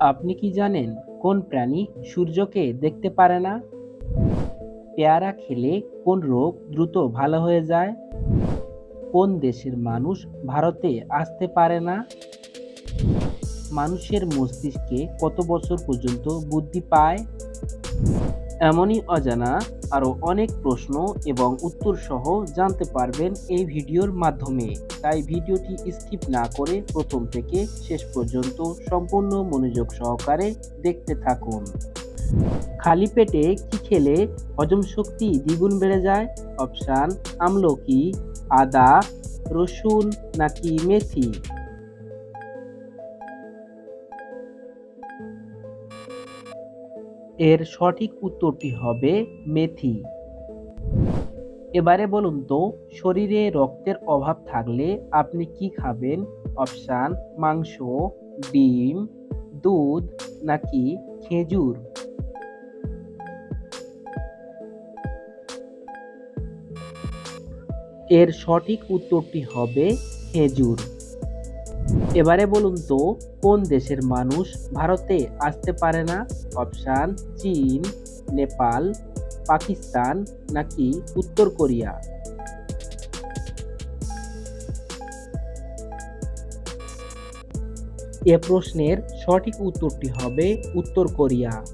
আপনি কি জানেন কোন প্রাণী সূর্যকে দেখতে পারে না? পেয়ারা খেলে কোন রোগ দ্রুত ভালো হয়ে যায়? কোন দেশের মানুষ ভারতে আসতে পারে না? মানুষের মস্তিষ্কে কত বছর পর্যন্ত বুদ্ধি পায়? এমনই অজানা আরও অনেক প্রশ্ন এবং উত্তর সহ জানতে পারবেন এই ভিডিওর মাধ্যমে। তাই ভিডিওটি স্কিপ না করে প্রথম থেকে শেষ পর্যন্ত সম্পূর্ণ মনোযোগ সহকারে দেখতে থাকুন। খালি পেটে কি খেলে হজম শক্তি দ্বিগুণ বেড়ে যায়? অপশান, আমলকি, আদা, রসুন নাকি মেথি? এর সঠিক উত্তরটি হবে মেথি। এবারে বলুন তো, শরীরে রক্তের অভাব থাকলে আপনি কি খাবেন? অপশান, মাংস, ডিম, দুধ নাকি খেজুর? এর সঠিক উত্তরটি হবে খেজুর। এবারে বলুন তো, কোন দেশের মানুষ ভারতে আসতে পারে না? অপশান, চীন, নেপাল, পাকিস্তান নাকি উত্তর কোরিয়া? এ প্রশ্নের সঠিক উত্তরটি হবে উত্তর কোরিয়া।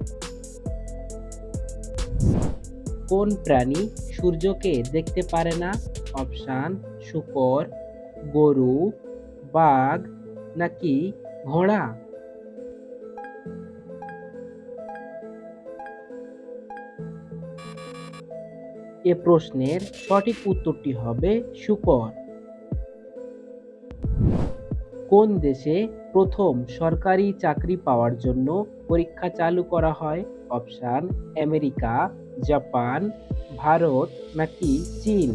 কোন প্রাণী সূর্যকে দেখতে পারে না? অপশান, শুকর, গরু, বাঘ নাকি ঘোড়া? এ প্রশ্নের সঠিক উত্তরটি হবে শুকর। কোন দেশে প্রথম সরকারি চাকরি পাওয়ার জন্য পরীক্ষা চালু করা হয়? অপশান, আমেরিকা, জাপান, ভারত নাকি চীন?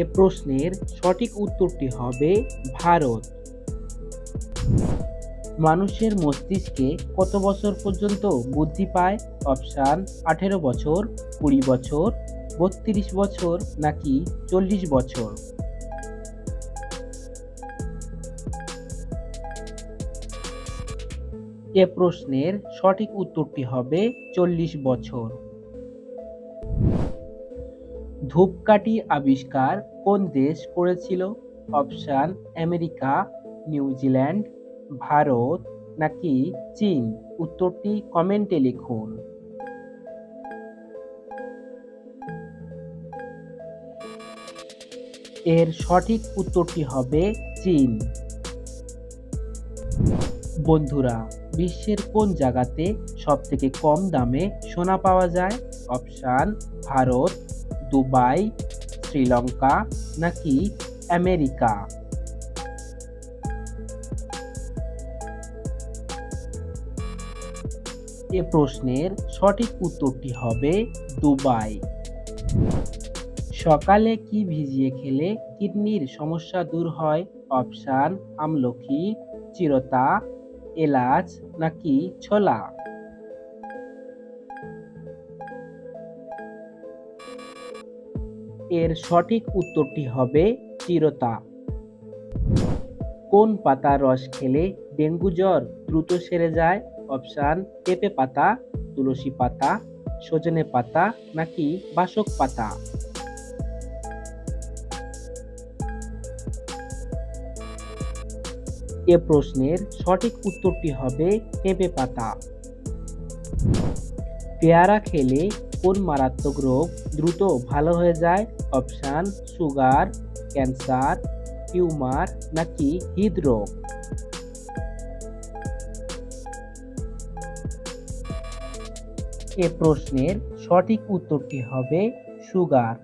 এ প্রশ্নের সঠিক উত্তরটি হবে ভারত। মানুষের মস্তিষ্কে কত বছর পর্যন্ত বুদ্ধি পায়? অপশান, আঠেরো বছর, কুড়ি বছর, বত্রিশ বছর নাকি চল্লিশ বছর? এ প্রশ্নের সঠিক উত্তরটি হবে চল্লিশ বছর। ধূপকাঠি আবিষ্কার কোন দেশ করেছিল? অপশান, আমেরিকা নিউজিল্যান্ড ভারত, নাকি চীন? উত্তরটি কমেন্টে লিখুন। এর সঠিক উত্তরটি হবে চীন। বন্ধুরা, বিশ্বের কোন জায়গাতে সব থেকে কম দামে সোনা পাওয়া যায়? অপশান, ভারত দুবাই, শ্রীলঙ্কা নাকি আমেরিকা? এ প্রশ্নের সঠিক উত্তরটি হবে দুবাই। সকালে কি ভিজিয়ে খেলে কিডনির সমস্যা দূর হয়? অপশান আমলকি চিরতা, এলাচ নাকি ছোলা? এর সঠিক উত্তরটি হবে চিরতা। কোন পাতার রস খেলে ডেঙ্গু জ্বর দ্রুত সেরে যায়? অপশান, পেঁপে পাতা, তুলসী পাতা, সজনে পাতা নাকি বাসক পাতা? এ প্রশ্নের সঠিক উত্তরটি হবে পেঁপে পাতা। পেয়ারা খেলে কোন মারাত্মক রোগ দ্রুত ভালো হয়ে যায়? অপশান, সুগার, ক্যান্সার, টিউমার নাকি হৃদরোগ? এ প্রশ্নের সঠিক উত্তরটি হবে সুগার।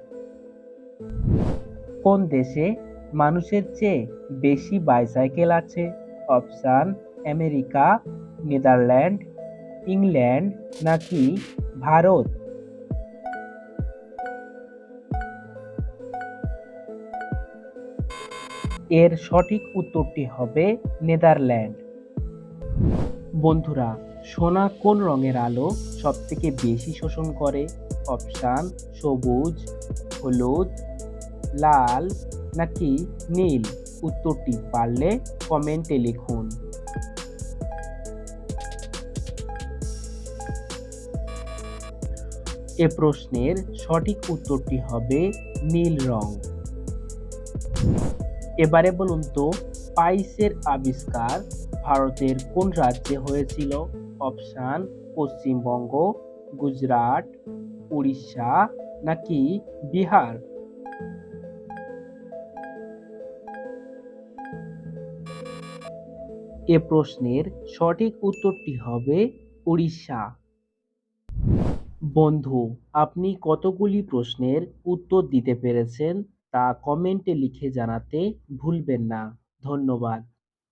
কোন দেশে মানুষের চেয়ে বেশি বাইসাইকেল আছে? অপশান, আমেরিকা, নেদারল্যান্ড, ইংল্যান্ড নাকি ভারত? এর সঠিক উত্তরটি হবে নেদারল্যান্ড। বন্ধুরা, সোনা কোন রঙের আলো সবথেকে বেশি শোষণ করে? অপশান, সবুজ, হলুদ, লাল নাকি নীল? উত্তরটি পারলে কমেন্টে লিখুন। এ প্রশ্নের সঠিক উত্তরটি হবে নীল রং। এবারে বলুন তো, পাইসের আবিষ্কার ভারতের কোন রাজ্যে হয়েছিল? অপশান, পশ্চিমবঙ্গ, গুজরাট, উড়িষ্যা নাকি বিহার? এ প্রশ্নের সঠিক উত্তরটি হবে উড়িষ্যা। বন্ধু, আপনি কতগুলি প্রশ্নের উত্তর দিতে পেরেছেন? তা কমেন্টে লিখে জানাতে ভুলবেন না। ধন্যবাদ।